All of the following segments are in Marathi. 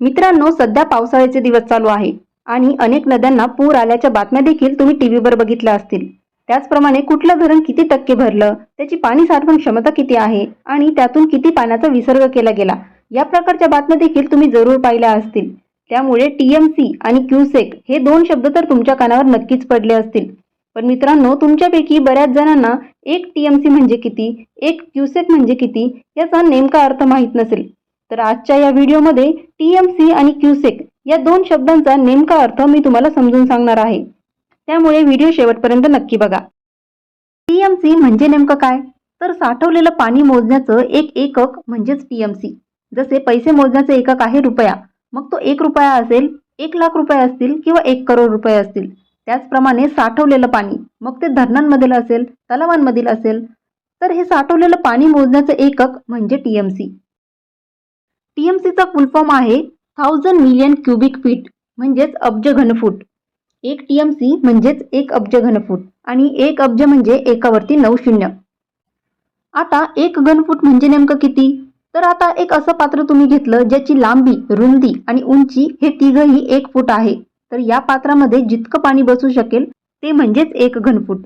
मित्रांनो सध्या पावसाळ्याचे दिवस चालू आहे आणि अनेक नद्यांना पूर आल्याच्या बातम्या देखील तुम्ही टीव्हीवर बघितल्या असतील. त्याचप्रमाणे कुठलं धरण किती टक्के भरलं त्याची पाणी साठवण क्षमता किती आहे आणि त्यातून किती पाण्याचा विसर्ग केला गेला या प्रकारच्या बातम्या देखील तुम्ही जरूर पाहिल्या असतील. त्यामुळे टीएमसी आणि क्यूसेक हे दोन शब्द तर तुमच्या कानावर नक्कीच पडले असतील. पण मित्रांनो तुमच्यापैकी बऱ्याच जणांना एक टीएमसी म्हणजे किती एक क्यूसेक म्हणजे किती याचा नेमका अर्थ माहीत नसेल. तर आजच्या या व्हिडिओमध्ये टीएमसी आणि क्यूसेक या दोन शब्दांचा नेमका अर्थ मी तुम्हाला समजून सांगणार आहे. त्यामुळे व्हिडिओ शेवटपर्यंत नक्की बघा. टीएमसी म्हणजे नेमकं काय? तर साठवलेलं पाणी मोजण्याचं एक एकक म्हणजेच टीएमसी जसे पैसे मोजण्याचं एकक आहे रुपया मग तो एक रुपया असेल एक लाख रुपये असतील किंवा एक करोड रुपये असतील. त्याचप्रमाणे साठवलेलं पाणी मग ते धरणांमधील असेल तलावांमधील असेल तर हे साठवलेलं पाणी मोजण्याचं एकक म्हणजे टीएमसी टीएमसीचा फुल फॉर्म आहे थाउजंड मिलियन क्युबिक फीट म्हणजेच अब्ज घनफूट. एक टीएमसी म्हणजेच एक अब्ज घनफूट आणि एक अब्ज म्हणजे एकावरती नऊ शून्य. आता एक घनफूट म्हणजे नेमकं किती? तर आता एक असं पात्र तुम्ही घेतलं ज्याची लांबी रुंदी आणि उंची हे तिघही एक फूट आहे. तर या पात्रामध्ये जितकं पाणी बसू शकेल ते म्हणजेच एक घनफूट.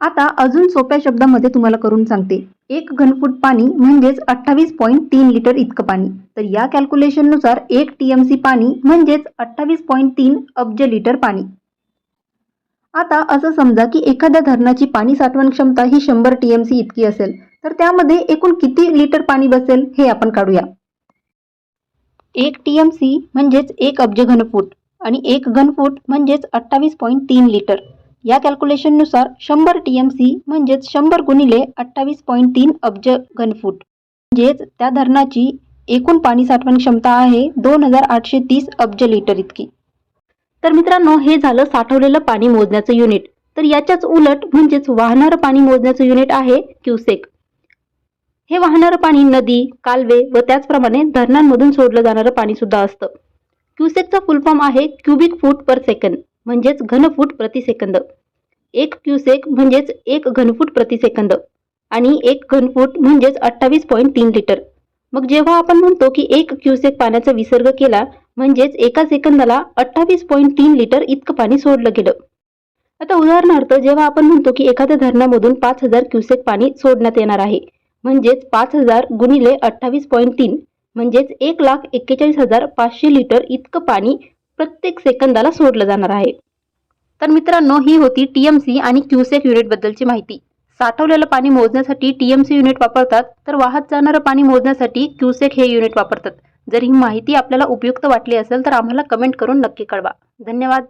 आता अजून सोप्या शब्दामध्ये तुम्हाला करून सांगते. एक घनफूट पाणी म्हणजेच अठ्ठावीस पॉईंट तीन लिटर इतकं पाणी. तर या कॅल्क्युलेशननुसार एक टीएमसी पाणी म्हणजेच अठ्ठावीस पॉईंट तीन अब्ज लिटर पाणी. आता असं समजा की एखाद्या धरणाची पाणी साठवण क्षमता ही शंभर टीएमसी इतकी असेल तर त्यामध्ये एकूण किती लिटर पाणी बसेल हे आपण काढूया. एक टीएमसी म्हणजेच एक अब्ज घनफूट आणि एक घनफूट म्हणजेच अठ्ठावीस पॉईंट तीन लिटर या कॅल्क्युलेशननुसार शंभर टीएमसी म्हणजेच शंभर गुणिले अठ्ठावीस पॉईंट तीन अब्ज घनफूट. म्हणजेच त्या धरणाची एकूण पाणी साठवण क्षमता आहे दोन हजार आठशे तीस अब्ज लिटर इतकी. तर मित्रांनो हे झालं साठवलेलं पाणी मोजण्याचं युनिट तर याच्याच उलट म्हणजेच वाहणारं पाणी मोजण्याचं युनिट आहे क्युसेक. हे वाहणारं पाणी नदी कालवे व त्याचप्रमाणे धरणांमधून सोडलं जाणारं पाणी सुद्धा असतं. क्युसेकचा फुल फॉर्म आहे क्युबिक फूट पर सेकंद म्हणजेच घनफूट प्रति सेकंद. एक क्युसेक म्हणजेच एक घनफूट प्रति सेकंद आणि एक घनफूट म्हणजेच अठ्ठावीस पॉईंट तीन लिटर मग जेव्हा आपण म्हणतो की एक क्युसेक पाण्याचा विसर्ग केला म्हणजेच एका सेकंदाला अठ्ठावीस पॉईंट तीन लिटर इतकं पाणी सोडलं गेलं. आता उदाहरणार्थ जेव्हा आपण म्हणतो की एखाद्या धरणामधून पाच हजार क्युसेक पाणी सोडण्यात येणार आहे म्हणजेच पाच हजार गुणिले अठ्ठावीस पॉईंट तीन म्हणजेच एक लाख एक्केचाळीस हजार पाचशे लिटर इतकं पाणी प्रत्येक सेकंदाला सोडलं जाणार आहे. तर मित्रांनो ही होती टीएमसी आणि क्युसेक युनिटबद्दलची माहिती. साठवलेलं पाणी मोजण्यासाठी टीएमसी युनिट वापरतात तर वाहत जाणारं पाणी मोजण्यासाठी क्युसेक हे युनिट वापरतात. जर ही माहिती आपल्याला उपयुक्त वाटली असेल तर आम्हाला कमेंट करून नक्की कळवा. धन्यवाद.